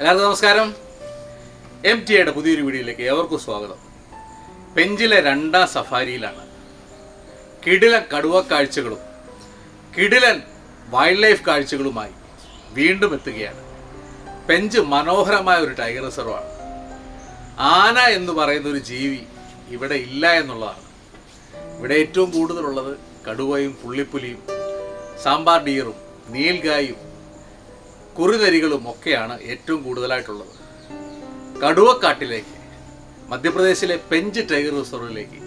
എല്ലാവർക്കും നമസ്കാരം. M T എയുടെ പുതിയൊരു വീഡിയോയിലേക്ക് ഏവർക്കും സ്വാഗതം. പെഞ്ചിലെ രണ്ടാം സഫാരിയിലാണ്. കിടിലൻ കടുവ കാഴ്ചകളും കിടിലൻ വൈൽഡ് ലൈഫ് കാഴ്ചകളുമായി വീണ്ടും എത്തുകയാണ്. പെഞ്ച് മനോഹരമായ ഒരു ടൈഗർ റിസർവാണ് ആന എന്ന് പറയുന്ന ഒരു ജീവി ഇവിടെ ഇല്ല എന്നുള്ളതാണ്. ഇവിടെ ഏറ്റവും കൂടുതലുള്ളത് കടുവയും പുള്ളിപ്പുലിയും സാമ്പാർ ഡീറും നീൽഗായും കുറുനരികളും ഒക്കെയാണ് ഏറ്റവും കൂടുതലായിട്ടുള്ളത്. കടുവക്കാട്ടിലേക്ക് മധ്യപ്രദേശിലെ പെഞ്ച് ടൈഗർ റിസർവിലേക്ക്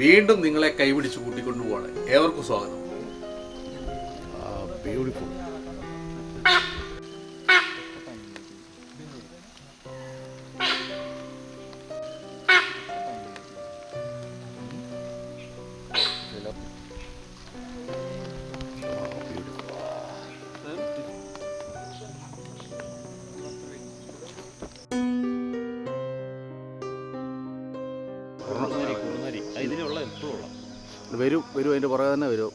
വീണ്ടും നിങ്ങളെ കൈപിടിച്ച് കൂട്ടിക്കൊണ്ടുപോവാണ് ഏവർക്കും സ്വാഗതം. ബ്യൂട്ടിഫുൾ അതിന്റെ പുറകെ തന്നെ വരും.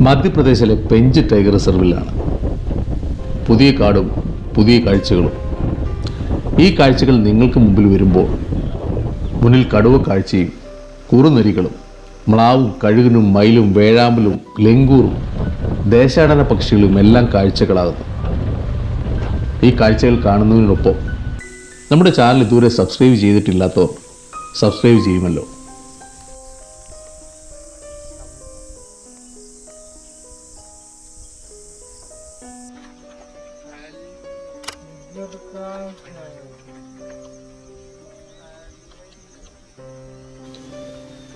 മധ്യപ്രദേശിലെ പെഞ്ച് ടൈഗർ റിസർവിലാണ്. പുതിയ കാടും പുതിയ കാഴ്ചകളും. ഈ കാഴ്ചകൾ നിങ്ങൾക്ക് മുമ്പിൽ വരുമ്പോൾ മുന്നിൽ കടുവ കാഴ്ചയും കുറുനരികളും മ്ലാവും കഴുകനും മയിലും വേഴാമ്പലും ലെങ്കൂറും ദേശാടന പക്ഷികളും എല്ലാം കാഴ്ചകളാകുന്നു. ഈ കാഴ്ചകൾ കാണുന്നതിനൊപ്പം നമ്മുടെ ചാനൽ ഇതുവരെ സബ്സ്ക്രൈബ് ചെയ്തിട്ടില്ലാത്തവർ സബ്സ്ക്രൈബ് ചെയ്യുമല്ലോ.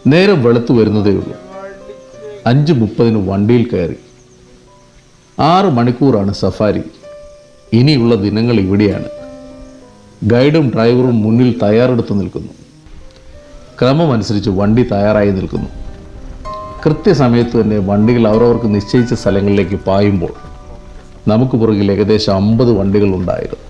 നേരം വെളുത്തു വരുന്നതേ ഉള്ളൂ. അഞ്ച് മുപ്പതിന് വണ്ടിയിൽ കയറി. ആറ് മണിക്കൂറാണ് സഫാരി. ഇനിയുള്ള ദിനങ്ങൾ ഇവിടെയാണ്. ഗൈഡും ഡ്രൈവറും മുന്നിൽ തയ്യാറെടുത്ത് നിൽക്കുന്നു. ക്രമമനുസരിച്ച് വണ്ടി തയ്യാറായി നിൽക്കുന്നു. കൃത്യസമയത്ത് തന്നെ വണ്ടികൾ അവരവർക്ക് നിശ്ചയിച്ച സ്ഥലങ്ങളിലേക്ക് പായുമ്പോൾ നമുക്ക് പുറകിൽ ഏകദേശം അമ്പത് വണ്ടികൾ ഉണ്ടായിരുന്നു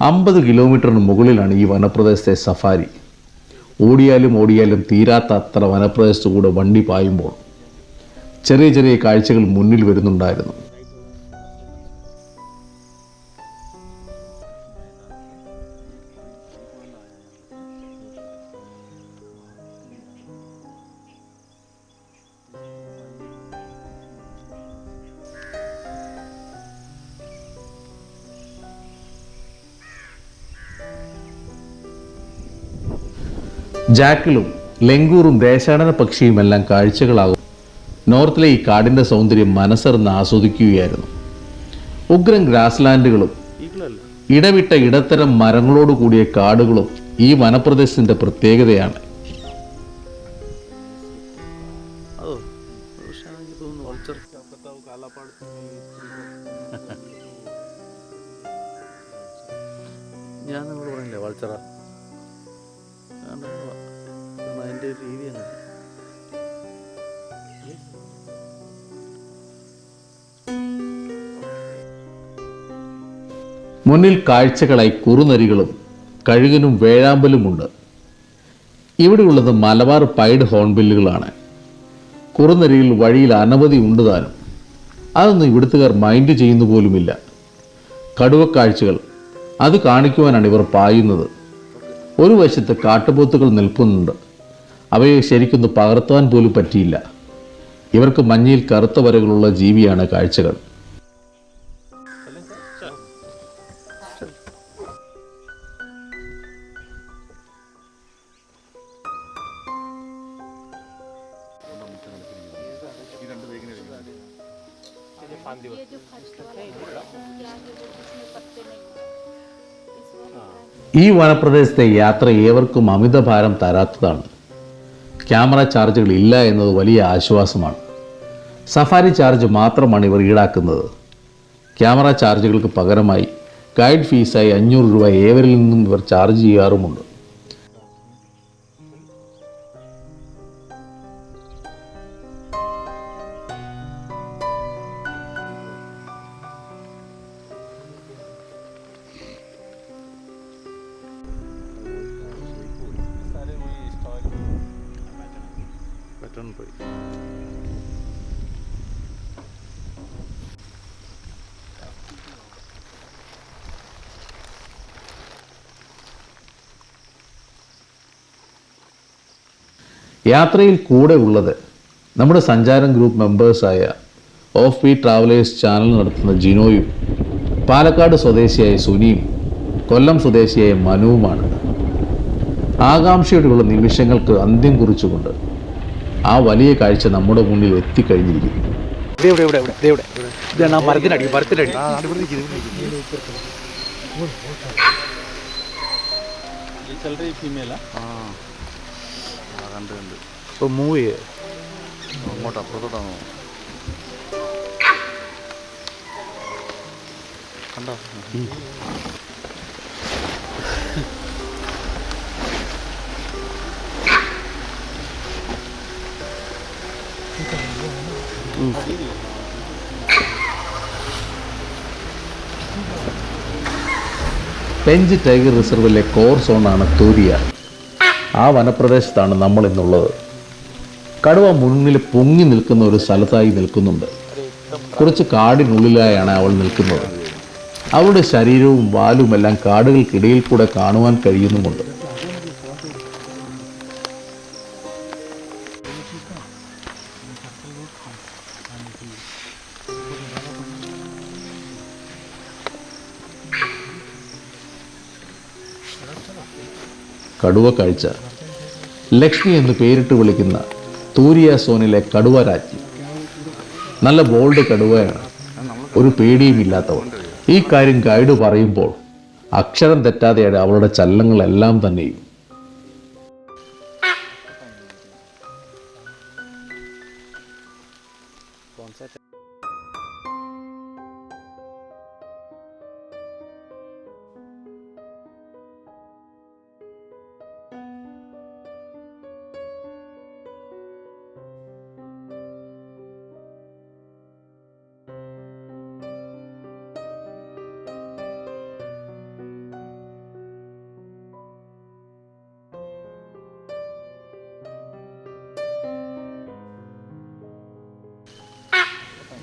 അമ്പത് കിലോമീറ്ററിന് മുകളിലാണ് ഈ വനപ്രദേശത്തെ സഫാരി. ഓടിയാലും ഓടിയാലും തീരാത്ത അത്ര വനപ്രദേശത്തു കൂടെ വണ്ടി പായുമ്പോൾ ചെറിയ ചെറിയ കാഴ്ചകൾ മുന്നിൽ വരുന്നുണ്ടായിരുന്നു. ജാക്കിളും ലെങ്കൂറും ദേശാടന പക്ഷിയുമെല്ലാം കാഴ്ചകളാകും. നോർത്തിലെ ഈ കാടിന്റെ സൗന്ദര്യം മനസ്സറിന്ന് ആസ്വദിക്കുകയായിരുന്നു. ഉഗ്രൻ ഗ്രാസ്ലാൻഡുകളും ഇടവിട്ട ഇടത്തരം മരങ്ങളോട് കൂടിയ കാടുകളും ഈ വനപ്രദേശത്തിന്റെ പ്രത്യേകതയാണ്. ഞാൻ നിങ്ങൾ പറഞ്ഞില്ലേ വളച്ചറ അതിന്റെ ഒരു രീതി അങ്ങനെ മുന്നിൽ കാഴ്ചകളായി കുറുനരികളും കഴുകനും വേഴാമ്പലുമുണ്ട്. ഇവിടെയുള്ളത് മലബാർ പൈഡ് ഹോൺബില്ലുകളാണ്. കുറുനരിയിൽ വഴിയിൽ അനവധി ഉണ്ട് താനും അതൊന്നും ഇവിടുത്തുകാർ മൈൻഡ് ചെയ്യുന്നു പോലുമില്ല കടുവക്കാഴ്ചകൾ അത് കാണിക്കുവാനാണ് ഇവർ പായുന്നത്. ഒരു വശത്ത് കാട്ടുപോത്തുകൾ നിൽക്കുന്നുണ്ട്. അവയെ ശരിക്കൊന്ന് പകർത്താൻ പോലും പറ്റിയില്ല. ഇവർക്ക് മഞ്ഞയിൽ കറുത്ത വരകളുള്ള ജീവിയാണ് കാഴ്ചകൾ. ഈ വനപ്രദേശത്തെ യാത്ര ഏവർക്കും അമിതഭാരം തരാത്തതാണ്. ക്യാമറ ചാർജുകൾ ഇല്ല എന്നത് വലിയ ആശ്വാസമാണ്. സഫാരി ചാർജ് മാത്രമാണ് ഇവർ ഈടാക്കുന്നത്. ക്യാമറ ചാർജുകൾക്ക് പകരമായി ഗൈഡ് ഫീസായി അഞ്ഞൂറ് രൂപ ഏവരിൽ നിന്നും ഇവർ ചാർജ് ചെയ്യാറുമുണ്ട്. യാത്രയിൽ കൂടെ ഉള്ളത് നമ്മുടെ സഞ്ചാരം ഗ്രൂപ്പ് മെമ്പേഴ്സായ ഓഫ് ബി ട്രാവലേഴ്സ് ചാനൽ നടത്തുന്ന ജിനോയും പാലക്കാട് സ്വദേശിയായ സുനിയും കൊല്ലം സ്വദേശിയായ മനുവുമാണ്. ആകാംക്ഷയോടെയുള്ള നിമിഷങ്ങൾക്ക് അന്ത്യം കുറിച്ചുകൊണ്ട് ആ വലിയ കാഴ്ച നമ്മുടെ മുന്നിൽ എത്തിക്കഴിഞ്ഞിരിക്കുന്നു. ഇവിടെ ഇവിടെ ഇവിടെ ഇവിടെ ഇവിടെ. ഇതാണ് ആ മരത്തിനടി മരത്തിനടി. കണ്ട് കണ്ട്. ഇപ്പോൾ മൂവ് ചെയ്യേ. അങ്ങോട്ട് അപ്പുറത്തോട്ടാണോ കണ്ടോ? പെഞ്ച് ടൈഗർ റിസർവിലെ കോർ സോണാണ് തൂരിയ. ആ വനപ്രദേശത്താണ് നമ്മൾ ഇന്നുള്ളത് കടുവ മുന്നിൽ പൊങ്ങി നിൽക്കുന്ന ഒരു സ്ഥലത്തായി നിൽക്കുന്നുണ്ട്. കുറച്ച് കാടിനുള്ളിലായാണ് അവൾ നിൽക്കുന്നത്. അവളുടെ ശരീരവും വാലുമെല്ലാം കാടുകൾക്കിടയിൽ കൂടെ കാണുവാൻ കഴിയുന്നുമുണ്ട്. കടുവ കാഴ്ച. ലക്ഷ്മി എന്ന് പേരിട്ട് വിളിക്കുന്ന തൂരിയ സോനിലെ കടുവ രാജ്യം. നല്ല ബോൾഡ് കടുവയാണ്. ഒരു പേടിയുമില്ലാത്തവൾ ഈ കാര്യം ഗൈഡ് പറയുമ്പോൾ അക്ഷരം തെറ്റാതെയാണ് അവളുടെ ചലനങ്ങളെല്ലാം തന്നെയും.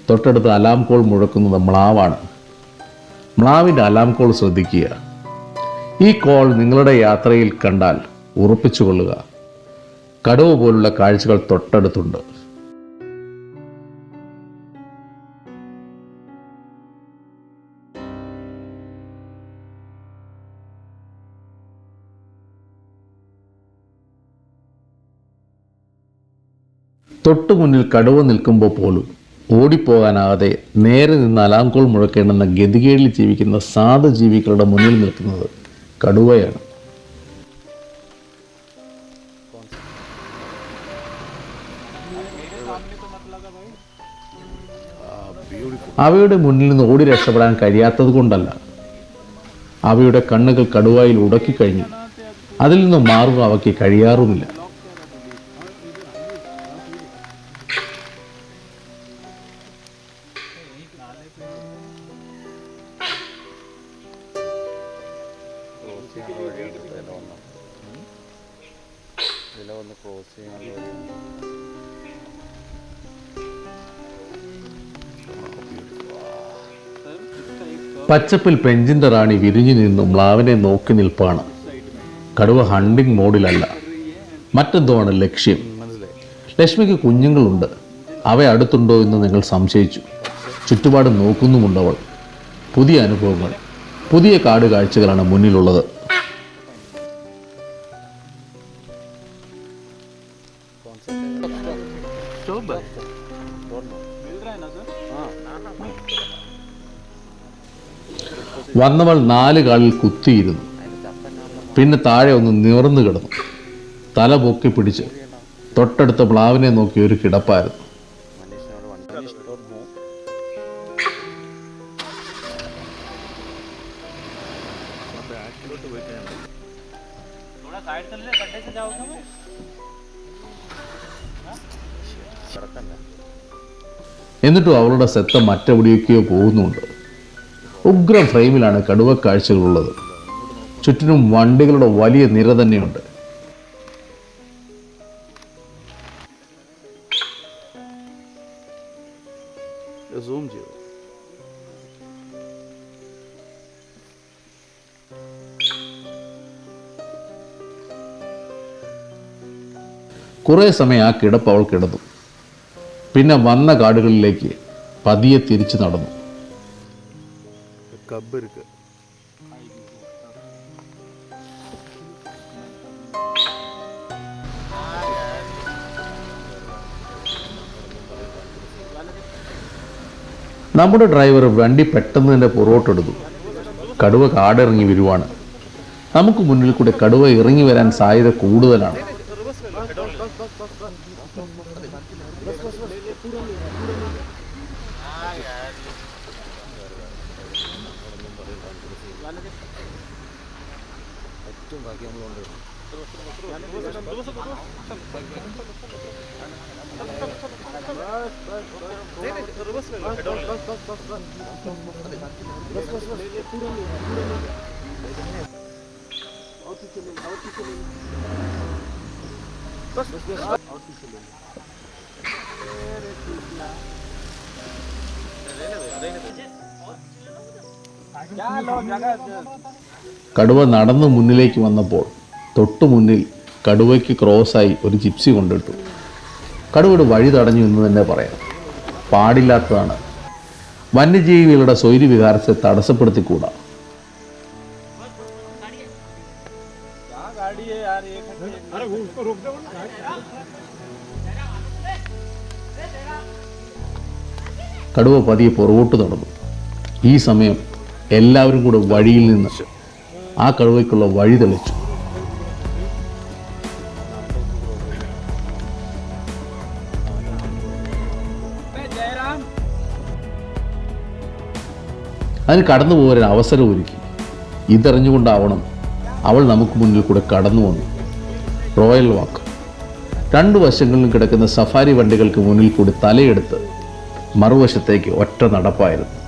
തൊട്ടടുത്ത് അലാം കോൾ മുഴക്കുന്നത് മ്ലാവാണ്. മ്ലാവിന്റെ അലാം കോൾ ശ്രദ്ധിക്കുക. ഈ കോൾ നിങ്ങളുടെ യാത്രയിൽ കണ്ടാൽ ഉറപ്പിച്ചുകൊള്ളുക കടുവ പോലുള്ള കാഴ്ചകൾ തൊട്ടടുത്തുണ്ട്. തൊട്ടു മുന്നിൽ കടുവ നിൽക്കുമ്പോൾ പോലും ഓടിപ്പോകാനാകാതെ നേരെ നിന്ന് അലാംകോൾ മുഴക്കേണ്ടെന്ന ഗതികേടിൽ ജീവിക്കുന്ന സാധു ജീവികളുടെ മുന്നിൽ നിൽക്കുന്നത് കടുവയാണ്. അവയുടെ മുന്നിൽ നിന്ന് ഓടി രക്ഷപ്പെടാൻ കഴിയാത്തത് കൊണ്ടല്ല. അവയുടെ കണ്ണുകൾ കടുവായിൽ ഉടക്കിക്കഴിഞ്ഞു. അതിൽ നിന്ന് മാറുക അവയ്ക്ക് കഴിയാറുമില്ല. പച്ചപ്പിൽ പെഞ്ചിന്റെ റാണി വിരിഞ്ഞു നിന്നും മ്ലാവിനെ നോക്കി നിൽപ്പാണ്. കടുവ ഹണ്ടിങ് മോഡിലല്ല മറ്റെന്തോ ആണ് ലക്ഷ്യം? ലക്ഷ്മിക്ക് കുഞ്ഞുങ്ങളുണ്ട്. അവ അടുത്തുണ്ടോ എന്ന് നിങ്ങൾ സംശയിച്ചു. ചുറ്റുപാട് നോക്കുന്നുമുണ്ടവൾ പുതിയ അനുഭവങ്ങൾ. പുതിയ കാട് കാഴ്ചകളാണ് മുന്നിലുള്ളത്. വന്നവൾ നാല് കാലിൽ കുത്തിയിരുന്നു. പിന്നെ താഴെ ഒന്ന് നിവർന്നു കിടന്നു. തല പൊക്കി പിടിച്ച് തൊട്ടടുത്ത പ്ലാവിനെ നോക്കി ഒരു കിടപ്പായിരുന്നു. എന്നിട്ടും അവളുടെ സെത്ത മറ്റെവിടെയൊക്കെയോ പോകുന്നുണ്ട്. ഉഗ്ര ഫ്രെയിമിലാണ് കടുവ കാഴ്ചകളുള്ളത്. ചുറ്റിനും വണ്ടികളുടെ വലിയ നിര തന്നെയുണ്ട്. സൂം കുറേ സമയം ആ കിടപ്പ് അവൾ കിടന്നു. പിന്നെ വന്ന കാടുകളിലേക്ക് പതിയെ തിരിച്ചു നടന്നു. കബ് இருக்குது നമ്മുടെ ഡ്രൈവർ വണ്ടി പെട്ടെന്ന് തന്നെ പുറകോട്ടെടുത്തു കടുവ കാടിറങ്ങി വരുവാണ്. നമുക്ക് മുന്നിൽ കൂടെ കടുവ ഇറങ്ങി വരാൻ സാധ്യത കൂടുതലാണ്. കടുവ നടന്ന് മുന്നിലേക്ക് വന്നപ്പോൾ തൊട്ടു മുന്നിൽ കടുവയ്ക്ക് ക്രോസായി ഒരു ജിപ്സി കൊണ്ടിട്ടു. കടുവയുടെ വഴി തടഞ്ഞു എന്ന് തന്നെ പറയാം. പാടില്ലാത്തതാണ്. വന്യജീവികളുടെ സ്വൈര്യ വികാരത്തെ തടസ്സപ്പെടുത്തിക്കൂടാ. കടുവ പതിയെ പുറകോട്ട് നടന്നു. ഈ സമയം എല്ലാവരും കൂടെ വഴിയിൽ നിന്ന് ആ കടുവയ്ക്കുള്ള വഴി തെളിച്ചു. അതിന് കടന്നു പോകാൻ അവസരം ഒരുക്കി. ഇതറിഞ്ഞുകൊണ്ടാവണം അവൾ നമുക്ക് മുന്നിൽ കൂടെ കടന്നു വന്നു. Royal walk. രണ്ടു വശങ്ങളിലും കിടക്കുന്ന സഫാരി വണ്ടികൾക്ക് മുന്നിൽ കൂടി തലയെടുത്ത് മറുവശത്തേക്ക് ഒറ്റ നടപ്പായിരുന്നു.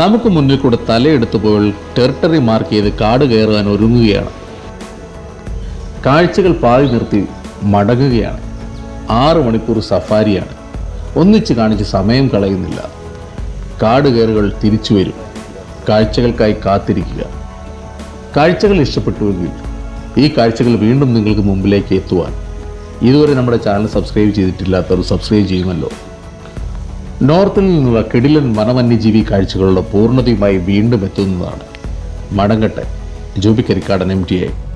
നമുക്ക് മുന്നിൽ കൂടെ തലയെടുത്ത് പോയവൾ ടെറിട്ടറി മാർക്ക് ചെയ്ത് കാട് കയറുവാൻ ഒരുങ്ങുകയാണ്. കാഴ്ചകൾ പാതി നിർത്തി മടങ്ങുകയാണ്. ആറ് മണിക്കൂർ സഫാരിയാണ്. ഒന്നിച്ച് കാണിച്ച് സമയം കളയുന്നില്ല. കാട് കയറുകൾ തിരിച്ചു വരും. കാഴ്ചകൾക്കായി കാത്തിരിക്കുക. കാഴ്ചകൾ ഇഷ്ടപ്പെട്ടുവെങ്കിൽ ഈ കാഴ്ചകൾ വീണ്ടും നിങ്ങൾക്ക് മുമ്പിലേക്ക് എത്തുവാൻ. ഇതുവരെ നമ്മുടെ ചാനൽ സബ്സ്ക്രൈബ് ചെയ്തിട്ടില്ലാത്തവർ സബ്സ്ക്രൈബ് ചെയ്യുമല്ലോ. നോർത്തിൽ നിന്നുള്ള കിടിലൻ വനവന്യജീവി കാഴ്ചകളുടെ പൂർണതയുമായി വീണ്ടും എത്തുന്നതാണ്. മടങ്ങട്ടെ. ജൂബിക്കരിക്കാടൻ കരിക്കാടൻ എം ടി ഐ